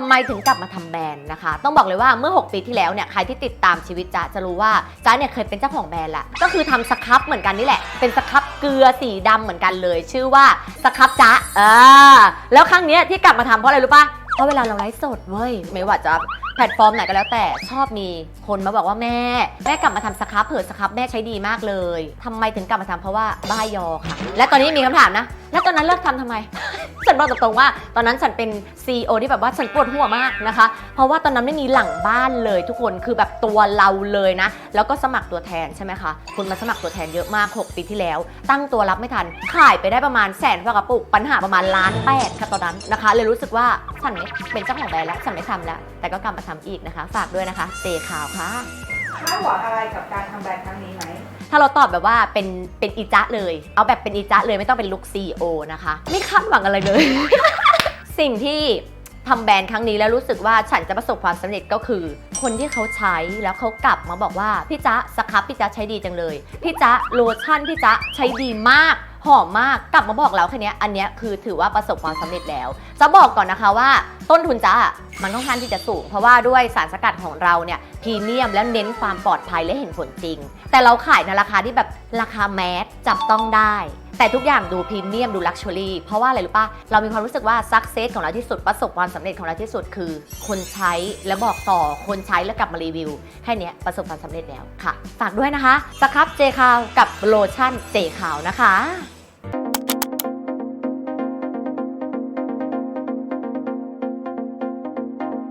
ทำไมถึงกลับมาทำแบรนด์นะคะ ต้องบอกเลยว่าเมื่อ 6 ปีที่แล้วเนี่ยใครที่ติดตามชีวิตจ๊ะจะรู้ว่าจ๊ะเนี่ยเคยเป็นเจ้าของแบรนด์แหละก็คือทำสครับเหมือนกันนี่แหละ เป็นสครับเกลือสีดำเหมือนกันเลย ชื่อว่าสครับจ๊ะเออแล้วครั้งเนี้ยที่กลับมาทำเพราะอะไรรู้ปะเพราะเวลาเราไลฟ์สดเว้ยไม่ว่าจะ แพลตฟอร์มไหนก็แล้วแต่ชอบมีคนมาบอกว่าแม่ แม่กลับมาทำสครับเผื่อสครับแม่ใช้ดีมากเลยทำไมถึงกลับมาทำเพราะว่าบ้ายอค่ะ และตอนนี้มีคำถามนะ แล้วตอนนั้นเลิกทำทำไม ฉันบอกตรงๆว่า ตอนนั้นฉันเป็น CEO ที่แบบว่าฉันปวดหัวมากนะคะ เพราะว่าตอนนั้นไม่มีหลังบ้านเลยทุกคนคือแบบตัวเราเลยนะ แล้วก็สมัครตัวแทนใช่ไหมคะคุณมาสมัครตัวแทนเยอะมาก 6 ปีที่แล้ว ตั้งตัวรับไม่ทัน ขายไปได้ประมาณแสนกว่ากระปุกปัญหาประมาณล้านแปดค่ะตอนนั้นนะคะ เลยรู้สึกว่าฉันไม่เป็นเจ้าของแบรนด์แล้วฉันไม่ทำแล้ว แต่ก็กลับมาทำอีกนะคะ ฝากด้วยนะคะเจข่าวค่ะคาดหวังอะไรกับการทำแบรนด์ครั้งนี้ไหม ถ้าเราตอบแบบว่าเป็นเป็นอีจ๊ะเลย เอาแบบเป็นอีจ๊ะเลยไม่ต้องเป็นลุคซีโอนะคะ ไม่คาดหวังอะไรเลย สิ่งที่ทำแบรนด์ครั้งนี้แล้วรู้สึกว่าฉันจะประสบความสำเร็จก็คือ คนที่เขาใช้แล้วเขากลับมาบอกว่าพี่จ๊ะสครับพี่จ๊ะใช้ดีจังเลย พี่จ๊ะโลชั่นพี่จ๊ะใช้ดีมาก หอมมากกลับมาบอกแล้วแค่เนี้ยอันเนี้ยคือถือว่าประสบความสำเร็จแล้ว จะบอกก่อนนะคะว่า ต้นทุนจ้ามันค่อนข้างที่จะสูง เพราะว่าด้วยสารสกัดของเราเนี่ยพรีเมียมแล้วเน้นความปลอดภัยและเห็นผลจริง แต่เราขายในราคาที่แบบราคาแมสจับต้องได้ แต่ทุกอย่างดูพรีเมียมดูลักชัวรี่เพราะว่าอะไรรู้ป่ะ เรามีความรู้สึกว่าซักเซสของเราที่สุดประสบความสำเร็จของเราที่สุดคือ คนใช้และบอกต่อคนใช้แล้วกลับมารีวิว แค่เนี้ยประสบความสำเร็จแล้วค่ะ ฝากด้วยนะคะสครับเจคาวกับโลชั่นเจคาวนะคะ